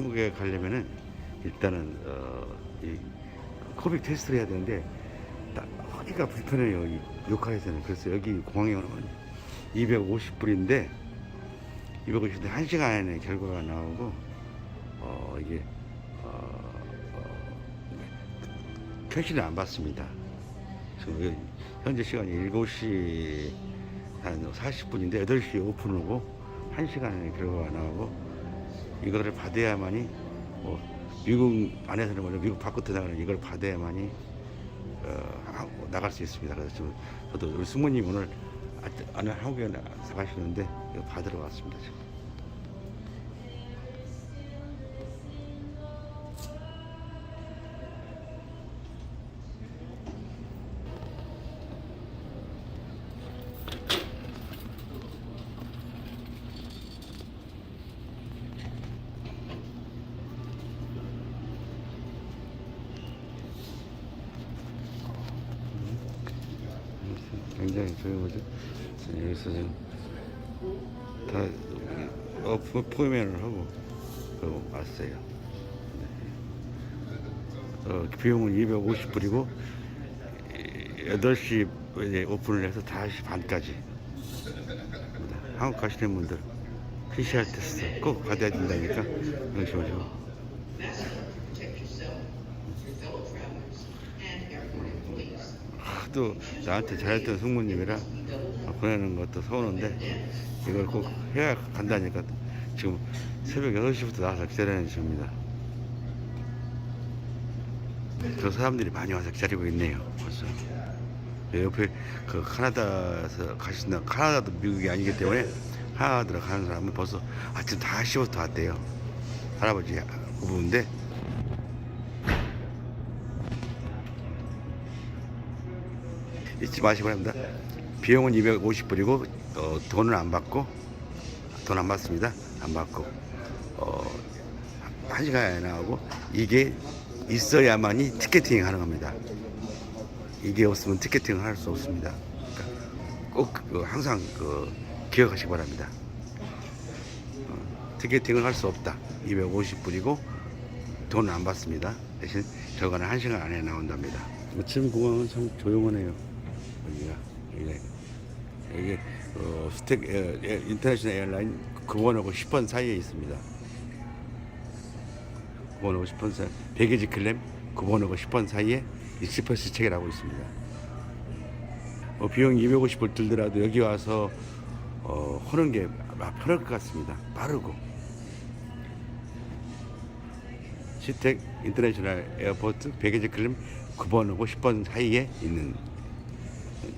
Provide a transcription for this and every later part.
한국에 가려면은 일단은 어, 이 코빅 테스트를 해야 되는데 딱 허리가 불편해요. 이 요카에서는. 그래서 여기 공항에 오면 250불인데 250인데 1시간 안에 결과가 나오고 어, 이게 어, 어, 캐시를 안 받습니다. 지금 여기 현재 시간이 7시 한 40분인데 8시에 오픈하고 1시간 안에 결과가 나오고 이거를 받아야만이 뭐 미국 안에서는 먼저 미국 밖으로 나가는 이걸 받아야만이 어, 하- 나갈 수 있습니다. 그래서 지금 저도 우리 숙모님 오늘 아- 아는 한국에 나서 가시는데 이거 받으러 왔습니다. 지금. 굉장히 조용하죠. 자, 여기서 지금 다 어, 포- 포면을 하고 그러고 왔어요. 네. 어, 비용은 250불이고 8시 이제 오픈을 해서 5시 반까지. 네. 한국 가시는 분들 PCR 테스트 꼭 받아야 된다니까 오죠. 하도 나한테 잘했던 숙모님이라 보내는 것도 서운한데 이걸 꼭 해야 간다니까 지금 새벽 6시부터 나와서 기다리는 중입니다. 저 사람들이 많이 와서 기다리고 있네요. 벌써. 옆에 그 카나다에서 가신다. 카나다도 미국이 아니기 때문에 카나다로 가는 사람은 벌써 아침 5시부터 왔대요. 할아버지 부부인데 잊지 마시기 바랍니다. 비용은 250불이고 어, 돈은 안 받고 돈 안 받습니다. 안 받고 어, 한 시간에 나오고 이게 있어야만이 티켓팅 겁니다. 이게 없으면 티켓팅을 할 수 없습니다. 그러니까 꼭 그, 항상 그, 기억하시기 바랍니다. 어, 티켓팅을 할 수 없다. 250불이고 돈은 안 받습니다. 대신 저거는 한 시간 안에 나온답니다. 지금 공항은 참 조용하네요. 여기가 이게 이게 어, 스택 에어, 에- 인터내셔널 에어라인 9번하고 10번 사이에 있습니다. 9번하고 10번 사이 베이지 클램 9번하고 10번 사이에 익스프레스 체결하고 있습니다. 어, 비용 250불 들더라도 여기 와서 어, 하는 게 마- 편할 것 같습니다. 빠르고 시텍 인터내셔널 에어포트 베이지 클램 9번하고 10번 사이에 있는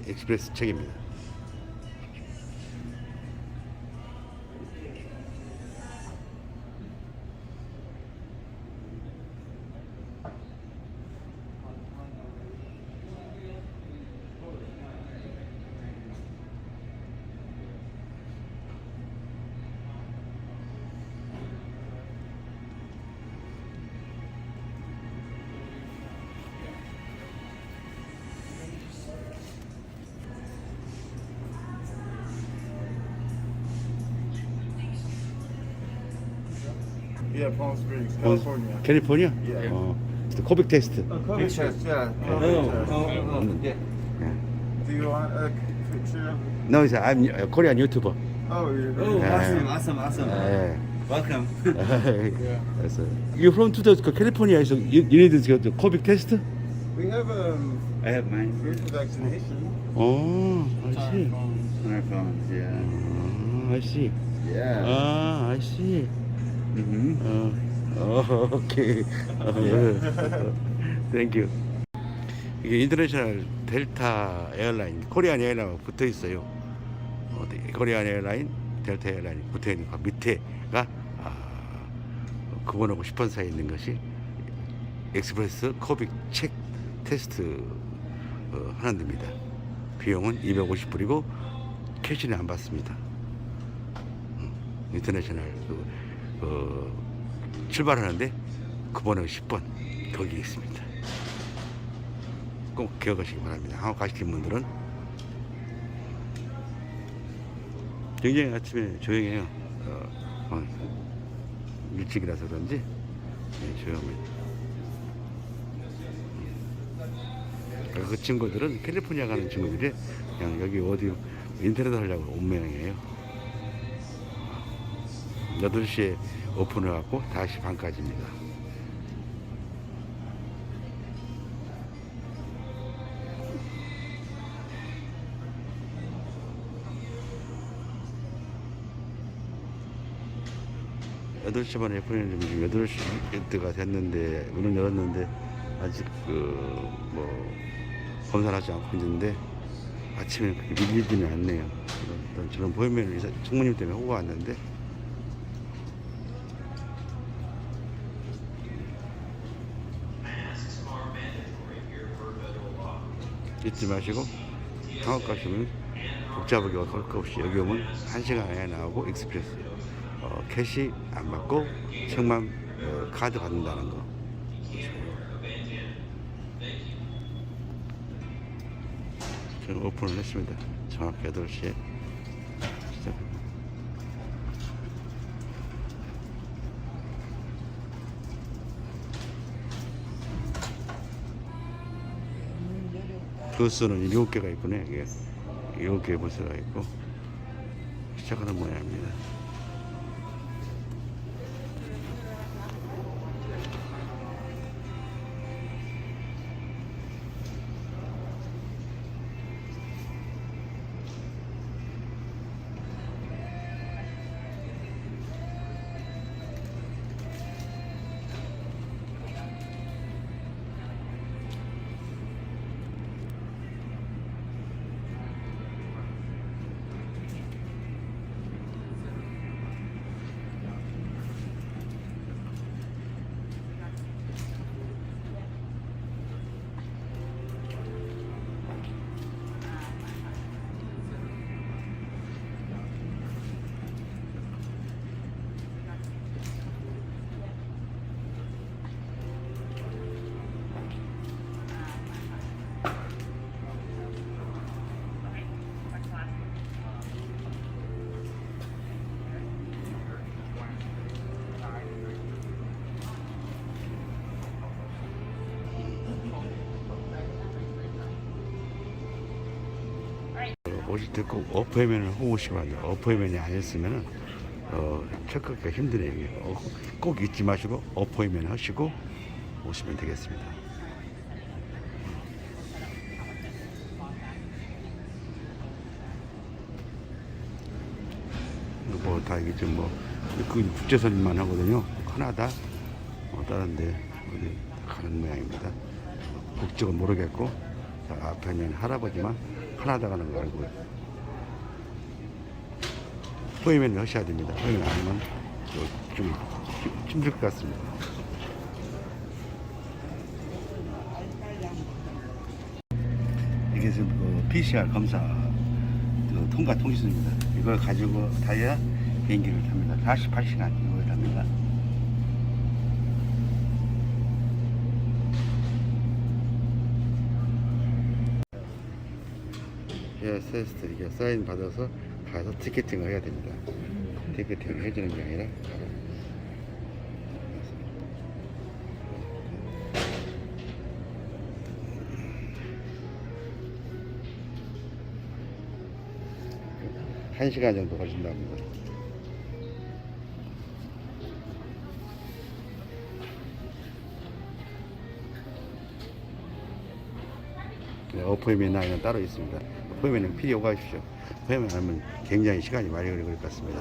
익스프레스 책입니다. Yeah, Palm Springs, California. 캘리포니아? 예. 어, 코빅 테스트. Big chest, yeah. Oh, COVID test. yeah. Do you want a picture? No, it's I'm a Korean YouTuber. Oh, you're Oh, Yeah. awesome, awesome, awesome. 예. Welcome. 그래서 you from to the California, so you, you need the 코빅 테스트? We have um, I have mine. food vaccination. 어, I see. On our phones, yeah. 아, I see. Yeah. 아, I see. mm-hmm. 어, 어, 오케이. 어, 예. Thank you. 이게 인터내셔널 델타 에어라인, 코리안 에어라인 붙어 있어요. 어, 코리안 에어라인, 델타 에어라인 붙어 있는 거 밑에가 아, 그번하고 10번 사이에 있는 것이 엑스프레스 코빅 책 테스트 어, 하는 데입니다. 비용은 250불이고 캐시는 안 받습니다. 음, 인터내셔널 그, 어, 출발하는데 그 번호 10번 거기 있습니다. 꼭 기억하시기 바랍니다. 한국 가시는 분들은 굉장히 아침에 조용해요. 어, 어, 일찍이라서 그런지 네, 조용합니다. 음. 그 친구들은 캘리포니아 가는 친구들이 그냥 여기 어디 인터넷 하려고 온 모양이에요. 8시에 오픈을 하고 5시 반까지입니다. 여덟 시 반에 오픈했는데 지금 여덟 시 때가 됐는데 문을 열었는데 아직 그 뭐 검사를 하지 않고 있는데 아침에 밀리지는 않네요. 일단 저는 보이면 총무님 때문에 호가 왔는데 잊지 마시고 한국 가시면 복잡하게 할거 없이 여기 오면 한 시간 안에 나오고 익스프레스 어, 캐시 안 받고 책만 어, 카드 받는다는 거. 지금 오픈을 했습니다. 정확히 8시에 시작합니다. 부스는 7개가 있군요. 이게 7개 부스가 있고 시작하는 모양입니다. 오실 때 꼭 어포이멘을 하고 오시기 바랍니다. 어포이멘이 아니었으면 어, 체크하기가 힘드네요. 어, 꼭 잊지 마시고 어포이멘 하시고 오시면 되겠습니다. 뭐다 이게 좀뭐 그 국제선만 하거든요. 하나다 어, 다른데 어디 가는 모양입니다. 국적은 모르겠고 자, 앞에는 할아버지만 하나다 가는 거 알고요. 포이면 하셔야 됩니다. 포이면 아니면 또좀 힘들 것 같습니다. 이게 지금 그 PCR 검사 그 통과 통지서입니다. 이걸 가지고 타야 비행기를 탑니다. 48시간 이걸 탑니다. 예, 테스트 이게 사인 받아서 가서 티켓팅을 해야 됩니다. 티켓팅을 해주는 게 아니라 한 시간 정도 걸린답니다. 네, 어포이면 나이는 따로 있습니다. 어포이면은 필요 오가십시오. 어포이면 하면 굉장히 시간이 많이 걸릴 것 같습니다.